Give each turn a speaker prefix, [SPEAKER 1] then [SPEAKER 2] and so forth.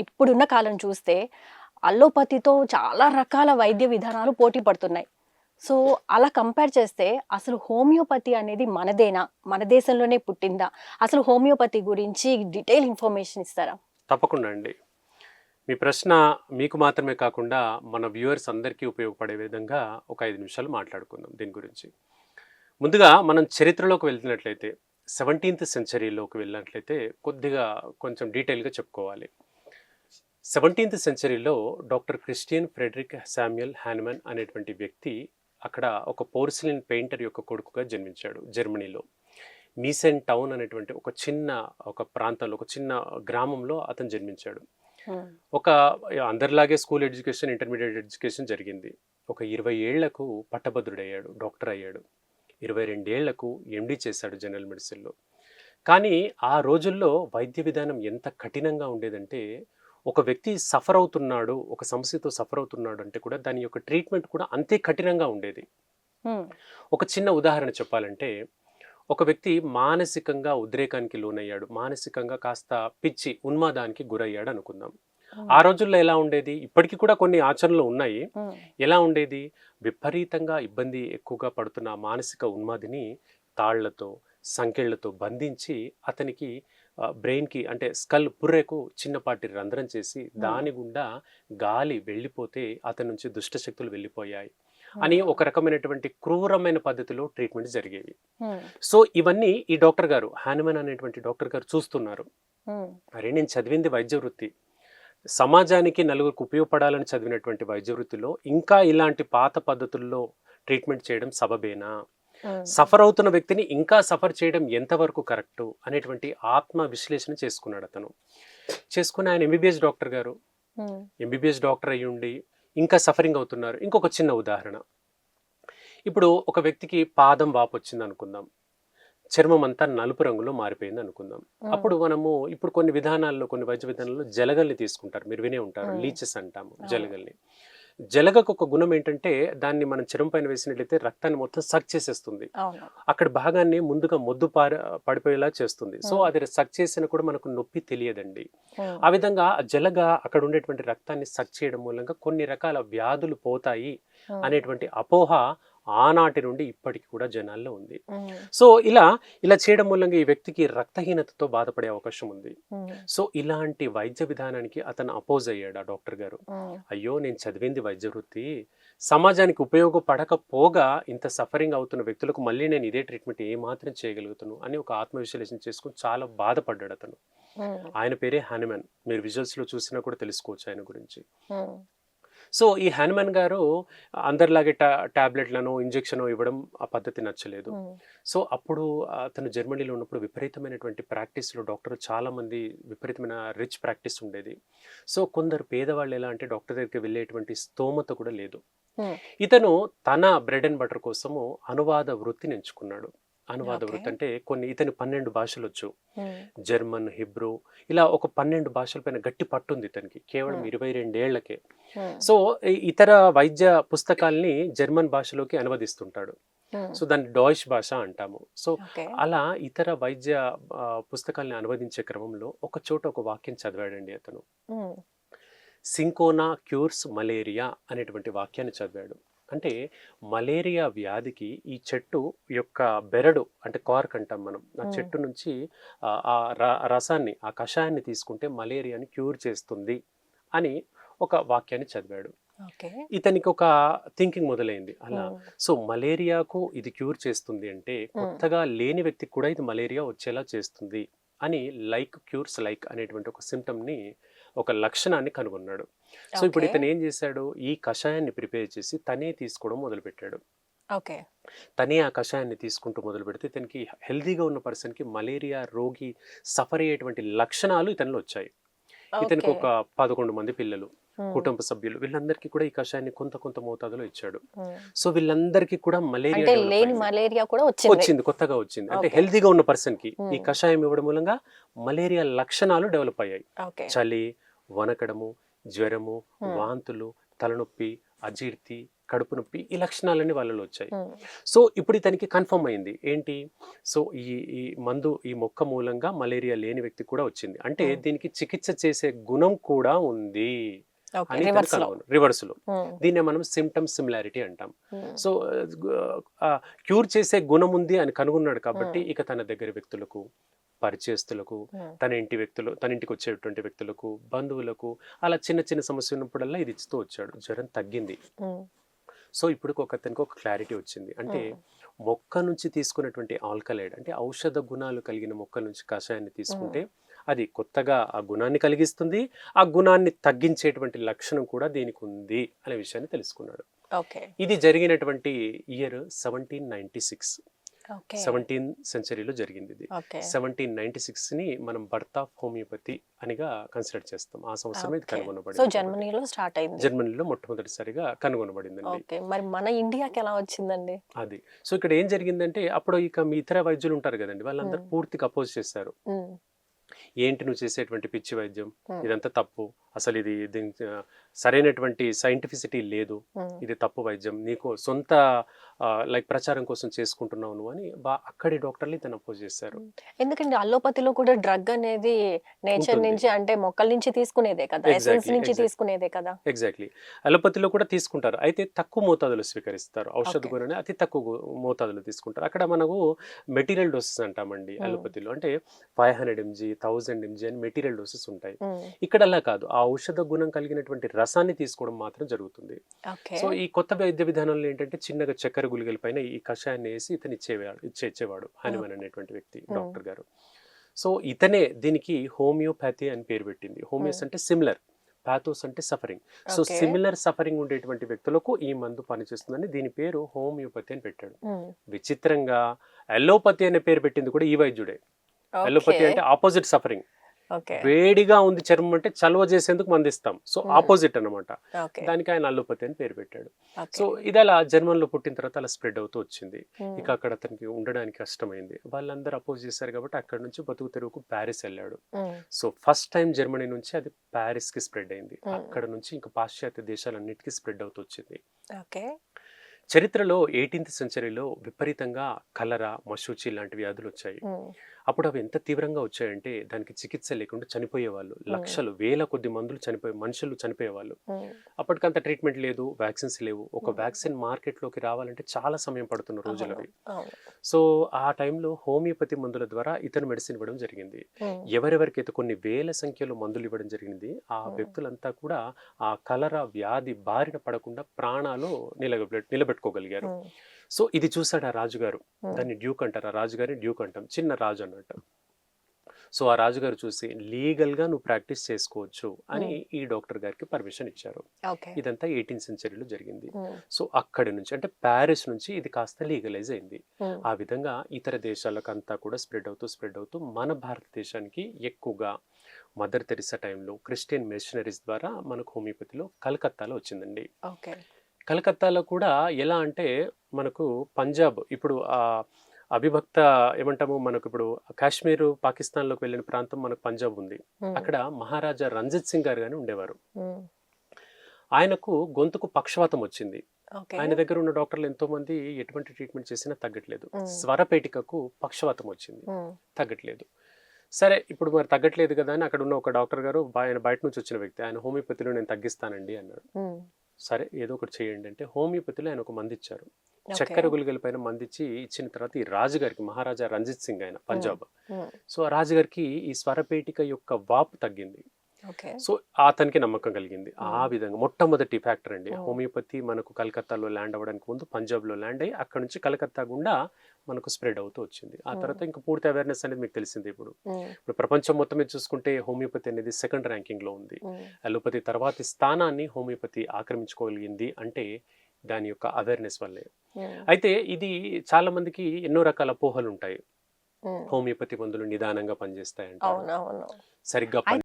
[SPEAKER 1] ఇప్పుడున్న కాలం చూస్తే అల్లోపతితో చాలా రకాల వైద్య విధానాలు పోటీ పడుతున్నాయి. సో అలా కంపేర్ చేస్తే అసలు హోమియోపతి అనేది మనదేనా? మన దేశంలోనే పుట్టిందా? అసలు హోమియోపతి గురించి డీటెయిల్ ఇన్ఫర్మేషన్ ఇస్తారా?
[SPEAKER 2] తప్పకుండా అండి. మీ ప్రశ్న మీకు మాత్రమే కాకుండా మన వ్యూవర్స్ అందరికీ ఉపయోగపడే విధంగా ఒక ఐదు నిమిషాలు మాట్లాడుకుందాం దీని గురించి. ముందుగా మనం చరిత్రలోకి వెళ్తున్నట్లయితే సెవెంటీన్త్ సెంచరీలోకి వెళ్ళినట్లయితే కొద్దిగా కొంచెం డీటెయిల్గా చెప్పుకోవాలి. Seventeenth సెంచరీలో doctor Christian Frederick Samuel Hahnemann అనేటువంటి వ్యక్తి అక్కడ ఒక పోర్సిలిన్ పెయింటర్ యొక్క కొడుకుగా జన్మించాడు జర్మనీలో. మీసెన్ టౌన్ అనేటువంటి ఒక చిన్న ఒక ప్రాంతంలో ఒక చిన్న గ్రామంలో అతను జన్మించాడు. ఒక అందరిలాగే స్కూల్ ఎడ్యుకేషన్ ఇంటర్మీడియట్ ఎడ్యుకేషన్ జరిగింది. ఒక ఇరవై ఏళ్ళకు పట్టభద్రుడయ్యాడు డాక్టర్ అయ్యాడు. ఇరవై రెండేళ్ళకు ఎండి చేశాడు జనరల్ మెడిసిన్లో. కానీ ఆ రోజుల్లో వైద్య విధానం ఎంత కఠినంగా ఉండేదంటే ఒక వ్యక్తి సఫర్ అవుతున్నాడు ఒక సమస్యతో సఫర్ అవుతున్నాడు అంటే కూడా దాని యొక్క ట్రీట్మెంట్ కూడా అంతే కఠినంగా ఉండేది. ఒక చిన్న ఉదాహరణ చెప్పాలంటే ఒక వ్యక్తి మానసికంగా ఉద్రేకానికి లోనయ్యాడు మానసికంగా కాస్త పిచ్చి ఉన్మాదానికి గురయ్యాడు అనుకుందాం. ఆ రోజుల్లో ఎలా ఉండేది? ఇప్పటికీ కూడా కొన్ని ఆచరణలు ఉన్నాయి. ఎలా ఉండేది? విపరీతంగా ఇబ్బంది ఎక్కువగా పడుతున్న మానసిక ఉన్మాదిని తాళ్ళతో సంకెళ్ళతో బంధించి అతనికి బ్రెయిన్కి అంటే స్కల్ పుర్రెకు చిన్నపాటి రంధ్రం చేసి దాని గుండా గాలి వెళ్ళిపోతే అతని నుంచి దుష్టశక్తులు వెళ్ళిపోయాయి. అని ఒక రకమైనటువంటి క్రూరమైన పద్ధతిలో ట్రీట్మెంట్ జరిగేవి. సో ఇవన్నీ ఈ డాక్టర్ గారు హానుమన్ అనేటువంటి డాక్టర్ గారు చూస్తున్నారు. అరే నేను చదివింది వైద్య వృత్తి సమాజానికి నలుగురికి ఉపయోగపడాలని చదివినటువంటి వైద్య వృత్తిలో ఇంకా ఇలాంటి పాత పద్ధతుల్లో ట్రీట్మెంట్ చేయడం సబబేనా? సఫర్ అవుతున్న వ్యక్తిని ఇంకా సఫర్ చేయడం ఎంతవరకు కరెక్టు అనేటువంటి ఆత్మ విశ్లేషణ చేసుకున్నాడు అతను. చేసుకుని ఆయన MBBS doctor garu MBBS doctor అయ్యి ఉండి ఇంకా సఫరింగ్ అవుతున్నారు. ఇంకొక చిన్న ఉదాహరణ. ఇప్పుడు ఒక వ్యక్తికి పాదం వాపు వచ్చింది అనుకుందాం. చర్మం అంతా నలుపు రంగులో మారిపోయింది అనుకుందాం. అప్పుడు మనము ఇప్పుడు కొన్ని విధానాల్లో కొన్ని వైద్య విధానాల్లో జలగల్ని తీసుకుంటారు. మీరు వినే ఉంటారు. లీచెస్ అంటాము జలగల్ని. జలగకు ఒక గుణం ఏంటంటే దాన్ని మనం చర్మం పైన వేసినట్లయితే రక్తాన్ని మొత్తం సక్ చేసేస్తుంది అక్కడ భాగాన్ని ముందుగా మొద్దు పార పడిపోయేలా చేస్తుంది సో. అది సక్ చేసినా కూడా మనకు నొప్పి తెలియదండి. ఆ విధంగా జలగ అక్కడ ఉండేటువంటి రక్తాన్ని సక్ చేయడం మూలంగా కొన్ని రకాల వ్యాధులు పోతాయి. అనేటువంటి అపోహ ఆనాటి నుండి ఇప్పటికి కూడా జనాల్లో ఉంది. సో ఇలా ఇలా చేయడం మూలంగా ఈ వ్యక్తికి రక్తహీనతతో బాధపడే అవకాశం ఉంది. సో ఇలాంటి వైద్య విధానానికి అతను అపోజ్ అయ్యాడు ఆ డాక్టర్ గారు. అయ్యో నేను చదివింది వైద్య వృత్తి సమాజానికి ఉపయోగపడకపోగా ఇంత సఫరింగ్ అవుతున్న వ్యక్తులకు మళ్ళీ నేను ఇదే ట్రీట్మెంట్ ఏ మాత్రం చేయగలుగుతాను అని ఒక ఆత్మవిశ్లేషణ చేసుకుని చాలా బాధపడ్డాడు అతను. ఆయన పేరే హనుమాన్ మీరు visuals లో చూసినా కూడా తెలుసుకోవచ్చు ఆయన గురించి. సో ఈ హనుమాన్ గారు అందరిలాగే టా టాబ్లెట్లను ఇంజెక్షన్ ఇవ్వడం ఆ పద్ధతి నచ్చలేదు. సో అప్పుడు అతను జర్మనీలో ఉన్నప్పుడు విపరీతమైనటువంటి ప్రాక్టీస్లో డాక్టర్ చాలా మంది విపరీతమైన రిచ్ ప్రాక్టీస్ ఉండేది సో కొందరు పేదవాళ్ళు ఎలా అంటే డాక్టర్ దగ్గరికి వెళ్ళేటువంటి స్తోమత కూడా లేదు. ఇతను తన బ్రెడ్ అండ్ బటర్ కోసము అనువాద వృత్తిని ఎంచుకున్నాడు అనువాద. వృత్తి అంటే కొన్ని ఇతని పన్నెండు భాషలు వచ్చు. జర్మన్ హిబ్రూ ఇలా ఒక పన్నెండు భాషల పైన గట్టి పట్టు ఉంది ఇతనికి కేవలం. ఇరవై
[SPEAKER 1] రెండేళ్ళకే.
[SPEAKER 2] సో ఇతర వైద్య పుస్తకాల్ని జర్మన్ భాషలోకి అనువదిస్తుంటాడు. సో దాన్ని డాయిష్ భాష అంటాము సో అలా ఇతర వైద్య పుస్తకాల్ని అనువదించే క్రమంలో ఒక చోట ఒక వాక్యం చదివాడండి అతను. సింకోనా క్యూర్స్ మలేరియా అనేటువంటి వాక్యాన్ని చదివాడు అంటే మలేరియా వ్యాధికి ఈ చెట్టు యొక్క బెరడు అంటే కార్క్ అంటాం మనం. ఆ. చెట్టు నుంచి ఆ, రసాన్ని ఆ కషాయాన్ని తీసుకుంటే మలేరియాని క్యూర్ చేస్తుంది అని ఒక వాక్యాన్ని చదివాడు. ఇతనికి ఒక థింకింగ్ మొదలైంది అలా. సో మలేరియాకు ఇది క్యూర్ చేస్తుంది అంటే కొత్తగా లేని వ్యక్తికి కూడా ఇది మలేరియా వచ్చేలా చేస్తుంది అని లైక్ క్యూర్స్ లైక్ అనేటువంటి ఒక symptom ని ఒక లక్షణాన్ని కనుగొన్నాడు సో ఇప్పుడు. ఇతను ఏం చేశాడు ఈ కషాయాన్ని ప్రిపేర్ చేసి తనే తీసుకోవడం మొదలుపెట్టాడు
[SPEAKER 1] ఓకే
[SPEAKER 2] తనే ఆ కషాయాన్ని తీసుకుంటూ మొదలు పెడితే ఇతనికి హెల్దీగా ఉన్న పర్సన్కి మలేరియా రోగి సఫర్ అయ్యేటువంటి లక్షణాలు ఇతనిలో వచ్చాయి ఇతనికి. ఒక పదకొండు మంది పిల్లలు. కుటుంబ సభ్యులు వీళ్ళందరికీ కూడా ఈ కషాయాన్ని కొంత కొంత మోతాదులో ఇచ్చాడు. సో వీళ్ళందరికీ కూడా మలేరియా
[SPEAKER 1] లేని. మలేరియా కూడా వచ్చింది
[SPEAKER 2] కొత్తగా వచ్చింది అంటే. హెల్తీగా ఉన్న పర్సన్కి ఈ. కషాయం ఇవ్వడం మూలంగా మలేరియా లక్షణాలు డెవలప్ అయ్యాయి చలి వనకడము జ్వరము. వాంతులు తలనొప్పి అజీర్తి కడుపు నొప్పి ఈ లక్షణాలన్నీ వాళ్ళలో వచ్చాయి సో ఇప్పుడు ఇతనికి కన్ఫర్మ్ అయింది ఏంటి సో ఈ ఈ మందు ఈ మొక్క మూలంగా మలేరియా లేని వ్యక్తి కూడా వచ్చింది అంటే. దీనికి చికిత్స చేసే గుణం కూడా ఉంది అని రివర్స్లో రివర్స్లో
[SPEAKER 1] ఉమ్,
[SPEAKER 2] దీన్నే మనం సిమ్టమ్ సిమిలారిటీ అంటాం. సో క్యూర్ చేసే గుణం ఉంది అని కనుగొన్నాడు కాబట్టి. ఇక తన దగ్గర వ్యక్తులకు పరిచయస్తులకు తన ఇంటి వ్యక్తులు తన ఇంటికి వచ్చేటువంటి వ్యక్తులకు బంధువులకు అలా చిన్న చిన్న సమస్య ఉన్నప్పుడల్లా ఇది ఇస్తూ వచ్చాడు. జ్వరం తగ్గింది. సో ఇప్పుడు ఒక అతనికి ఒక క్లారిటీ వచ్చింది. అంటే మొక్క నుంచి తీసుకున్నటువంటి ఆల్కలైడ్ అంటే ఔషధ గుణాలు కలిగిన మొక్క నుంచి కషాయాన్ని తీసుకుంటే అది కొత్తగా ఆ గుణాన్ని కలిగిస్తుంది ఆ గుణాన్ని తగ్గించేటువంటి లక్షణం కూడా దీనికి ఉంది అనే విషయాన్ని తెలుసుకున్నాడు. ఇది జరిగినటువంటి year seventeen ninety six. Seventeen సెంచరీలో జరిగింది ఇది. సెవెంటీన్ నైన్టీ సిక్స్ని మనం బర్త్ ఆఫ్ హోమియోపతి అనిగా కన్సిడర్ చేస్తాం. ఆ సంవత్సరం ఇది కనుగొనబడింది.
[SPEAKER 1] జర్మనీలో స్టార్ట్ అయింది.
[SPEAKER 2] జర్మనీలో మొట్టమొదటిసారిగా కనుగొనబడిందండి
[SPEAKER 1] ఓకే. మరి మన ఇండియాకి ఎలా వచ్చిందండి?
[SPEAKER 2] అది. సో ఇక్కడ ఏం జరిగిందంటే అప్పుడు ఇక మీ ఇతర వైద్యులు ఉంటారు కదండి వాళ్ళందరూ. పూర్తిగా అపోజ్ చేశారు. ఏంటి నువ్వు చేసేటువంటి పిచ్చి వైద్యం. ఇదంతా తప్పు అసలు ఇది దీనికి సరైనటువంటి సైంటిఫిసిటీ లేదు. ఇది తప్పు వైద్యం. నీకు సొంత లైక్ ప్రచారం కోసం చేసుకుంటున్నావు నువ్వు అని బా అక్కడి డాక్టర్లు ఇతను అపోజ్ చేశారు.
[SPEAKER 1] ఎందుకంటే అల్లోపతిలో కూడా డ్రగ్ అనేది నేచర్. నుంచి అంటే మొక్కల నుంచి తీసుకునేదే కదా ఎసెన్స్ నుంచి. తీసుకునేదే కదా.
[SPEAKER 2] ఎగ్జాక్ట్లీ అలోపతిలో కూడా తీసుకుంటారు. అయితే తక్కువ మోతాదులు స్వీకరిస్తారు. ఔషధ. గుణాన్ని అతి తక్కువ మోతాదులు తీసుకుంటారు. అక్కడ మనకు మెటీరియల్ డోసెస్ అంటామండి. అలోపతిలో అంటే five hundred MG thousand MG అని మెటీరియల్ డోసెస్ ఉంటాయి. ఇక్కడ అలా కాదు. ఆ ఔషధ గుణం కలిగినటువంటి రసాన్ని తీసుకోవడం మాత్రం జరుగుతుంది. సో ఈ కొత్త వైద్య విధానంలో ఏంటంటే చిన్నగా చక్కెర గుళికల పైన ఈ కషాయాన్ని వేసి ఇతను ఇచ్చేవాడు ఇచ్చే ఇచ్చేవాడు హనుమాన్ అనేటువంటి వ్యక్తి. డాక్టర్ గారు. సో ఇతనే దీనికి హోమియోపతి అని పేరు పెట్టింది. హోమియోస్. అంటే సిమిలర్ పాథోస్ అంటే సఫరింగ్. సో. సిమిలర్ సఫరింగ్ ఉండేటువంటి వ్యక్తులకు ఈ మందు పనిచేస్తుందని దీని పేరు హోమియోపతి అని పెట్టాడు. విచిత్రంగా అలోపతి అనే పేరు పెట్టింది కూడా ఈ వైద్యుడే. అలోపతి అంటే ఆపోజిట్ సఫరింగ్. వేడిగా ఉంది చర్మం అంటే చలవ చేసేందుకు మందిస్తాం. So
[SPEAKER 1] Hmm.
[SPEAKER 2] ఆపోజిట్ అన్నమాట.
[SPEAKER 1] ఓకే.
[SPEAKER 2] దానికి ఆయన అల్లోపతి అని పేరు పెట్టాడు. సో ఇది అలా జర్మన్లో పుట్టిన తర్వాత అలా స్ప్రెడ్ అవుతూ వచ్చింది.
[SPEAKER 1] ఉమ్,
[SPEAKER 2] ఇక అక్కడ అతనికి ఉండడానికి కష్టమైంది. వాళ్ళందరూ అపోజ్ చేశారు కాబట్టి అక్కడ నుంచి బతుకు తెరువుకు ప్యారిస్ వెళ్ళాడు.
[SPEAKER 1] Um,
[SPEAKER 2] so first time Germany నుంచి అది ప్యారిస్కి స్ప్రెడ్ అయింది.
[SPEAKER 1] Hmm.
[SPEAKER 2] అక్కడ నుంచి ఇంకా పాశ్చాత్య దేశాలన్నిటికీ స్ప్రెడ్ అవుతూ వచ్చింది. చరిత్రలో ఎయిటీన్త్ సెంచరీలో విపరీతంగా కలరా మశూచి లాంటి వ్యాధులు వచ్చాయి. అప్పుడు అవి ఎంత తీవ్రంగా వచ్చాయంటే దానికి చికిత్స లేకుండా చనిపోయేవాళ్ళు. లక్షలు వేల కొద్ది మందులు చనిపోయే మనుషులు చనిపోయేవాళ్ళు. అప్పటికంత ట్రీట్మెంట్ లేదు వ్యాక్సిన్స్ లేవు. ఒక. వ్యాక్సిన్ మార్కెట్లోకి రావాలంటే చాలా సమయం పడుతున్న రోజులు అవి. సో ఆ టైంలో హోమియోపతి మందుల ద్వారా ఇతను మెడిసిన్ ఇవ్వడం జరిగింది.
[SPEAKER 1] ఉమ్,
[SPEAKER 2] ఎవరెవరికైతే కొన్ని వేల సంఖ్యలో మందులు ఇవ్వడం జరిగింది ఆ. వ్యక్తులంతా కూడా ఆ కలరా వ్యాధి బారిన పడకుండా ప్రాణాలు నిలబె నిలబెట్టుకోగలిగారు. సో ఇది చూసాడు ఆ రాజుగారు. దాన్ని డ్యూక్ అంటారు. ఆ రాజుగారిని డ్యూక్ అంటాం. చిన్న రాజు అన్నట్టు. సో ఆ రాజుగారు చూసి లీగల్గా నువ్వు ప్రాక్టీస్ చేసుకోవచ్చు అని ఈ డాక్టర్ గారికి పర్మిషన్ ఇచ్చారు. ఇదంతా ఎయిటీన్త్ సెంచరీలో జరిగింది. సో అక్కడి నుంచి అంటే ప్యారిస్ నుంచి ఇది కాస్త లీగలైజ్ అయింది. ఆ. విధంగా ఇతర దేశాలకు అంతా కూడా స్ప్రెడ్ అవుతూ స్ప్రెడ్ అవుతూ మన భారతదేశానికి ఎక్కువగా మదర్ తెరిసా టైంలో క్రిస్టియన్ మిషనరీస్ ద్వారా మనకు హోమియోపతిలో కలకత్తాలో వచ్చిందండి.
[SPEAKER 1] ఓకే.
[SPEAKER 2] కలకత్తాలో కూడా ఎలా అంటే మనకు పంజాబ్ ఇప్పుడు ఆ అవిభక్త ఏమంటాము మనకు ఇప్పుడు కాశ్మీర్ పాకిస్తాన్లోకి వెళ్ళిన ప్రాంతం మనకు పంజాబ్ ఉంది. అక్కడ మహారాజా రంజిత్ సింగ్ గారు కానీ ఉండేవారు. ఆయనకు గొంతుకు పక్షవాతం వచ్చింది. ఆయన దగ్గర ఉన్న డాక్టర్లు ఎంతో మంది ఎటువంటి ట్రీట్మెంట్ చేసినా తగ్గట్లేదు. స్వరపేటికకు పక్షవాతం వచ్చింది. తగ్గట్లేదు. సరే ఇప్పుడు మరి తగ్గట్లేదు కదా అని అక్కడ ఉన్న ఒక డాక్టర్ గారు ఆయన బయట నుంచి వచ్చిన వ్యక్తి ఆయన హోమియోపతిలో నేను తగ్గిస్తానండి అన్నాడు. సరే ఏదో ఒకటి చేయండి అంటే హోమియోపతిలో ఆయన ఒక మంది ఇచ్చారు. చక్కెర గుళికల పైన మందిచ్చి ఇచ్చిన తర్వాత ఈ రాజుగారికి మహారాజా రంజిత్ సింగ్ ఆయన పంజాబ్. సో ఆ రాజుగారికి ఈ స్వరపేటిక యొక్క వాపు తగ్గింది. సో అతనికి నమ్మకం కలిగింది. ఆ. విధంగా మొట్టమొదటి ఫ్యాక్టర్ అండి. హోమియోపతి మనకు కలకత్తాలో ల్యాండ్ అవ్వడానికి ముందు పంజాబ్లో ల్యాండ్ అయ్యి అక్కడ నుంచి కలకత్తా గుండా మనకు స్ప్రెడ్ అవుతూ వచ్చింది. ఆ. తర్వాత ఇంకా పూర్తి అవేర్నెస్ అనేది మీకు తెలిసింది ఇప్పుడు. ఇప్పుడు ప్రపంచం మొత్తం మీద చూసుకుంటే హోమియోపతి అనేది సెకండ్ ర్యాంకింగ్లో ఉంది అలోపతి తర్వాతి స్థానాన్ని హోమియోపతి ఆక్రమించుకోగలిగింది అంటే దాని యొక్క అవేర్నెస్ వల్లే. అయితే ఇది చాలా మందికి ఎన్నో రకాల అపోహలు ఉంటాయి. హోమియోపతి మందులు నిదానంగా పనిచేస్తాయి అంటారు
[SPEAKER 1] అవును అవును
[SPEAKER 2] సరిగ్గా పని